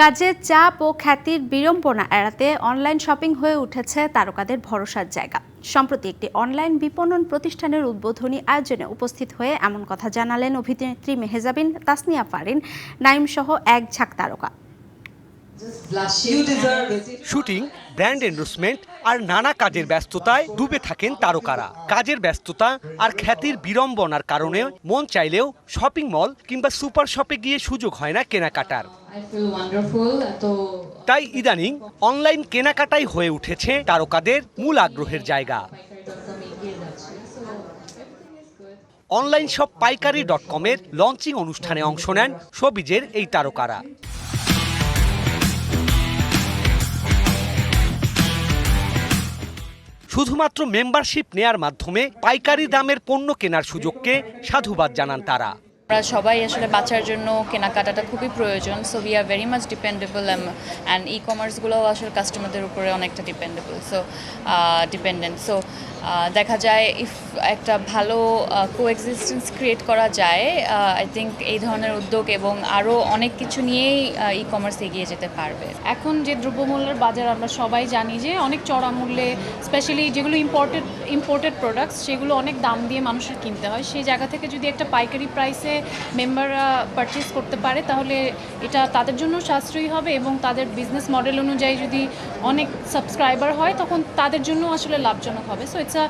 কাজের চাপ ও খ্যাতির বিড়ম্বনা এড়াতে অনলাইন শপিং হয়ে উঠেছে তারকাদের ভরসার জায়গা। সম্প্রতি একটি অনলাইন বিপণন প্রতিষ্ঠানের উদ্বোধনী আয়োজনে উপস্থিত হয়ে এমন কথা জানালেন অভিনেত্রী মেহেজাবিন তাসনিয়া ফারিন নাইম সহ এক ঝাঁক তারকা। শুটিং ব্র্যান্ড এন্ডোর্সমেন্ট আর নানা কাজের ব্যস্ততায় ডুবে থাকেন তারকারা। কাজের ব্যস্ততা আর খ্যাতির বিড়ম্বনার কারণে মন চাইলেও শপিং মল কিংবা সুপার শপে গিয়ে সুযোগ হয় না কেনাকাটার। তাই ইদানিং অনলাইন কেনাকাটাই হয়ে উঠেছে তারকাদের মূল আগ্রহের জায়গা. অনলাইন শপ পাইকারি ডট কমের লঞ্চিং অনুষ্ঠানে অংশ নেন শোবিজের এই তারকারা শুধুমাত্র মেম্বারশিপ নেয়ার মাধ্যমে পাইকারি দামের পণ্য কেনার সুযোগকে সাধুবাদ জানান তারা আমরা সবাই আসলে বাঁচার জন্য কেনাকাটাটা খুবই প্রয়োজন so we are very much dependable and e কমার্সগুলোও আসলে কাস্টমারদের উপরে অনেকটা ডিপেন্ডেবল সো ডিপেন্ডেন্ট সো দেখা যায় ইফ একটা ভালো কোএক্সিস্টেন্স ক্রিয়েট করা যায় আই থিঙ্ক এই ধরনের উদ্যোগ এবং আরও অনেক কিছু নিয়েই ই কমার্স এগিয়ে যেতে পারবে। এখন যে দ্রব্যমূল্যের বাজার আমরা সবাই জানি যে অনেক চড়া মূল্যে স্পেশালি যেগুলো ইম্পোর্টেড ইম্পোর্টেড প্রোডাক্টস সেগুলো অনেক দাম দিয়ে মানুষের কিনতে হয়। সেই জায়গা থেকে যদি একটা পাইকারি প্রাইসে মেম্বাররা পারচেস করতে পারে, তাহলে এটা তাদের জন্য সাশ্রয়ী হবে এবং তাদের বিজনেস মডেল অনুযায়ী যদি অনেক সাবস্ক্রাইবার হয়, তখন তাদের জন্য আসলে লাভজনক হবে। So it's a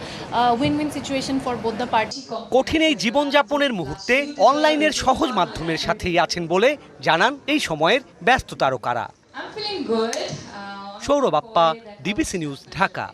win win situation for both the party কঠিন এই জীবনযাপনের মুহূর্তে অনলাইনের সহজ মাধ্যমের সাথেই আছেন বলে জানান এই সময়ের ব্যস্ত তারকারা. Uh, Sourav Appa DBC news Dhaka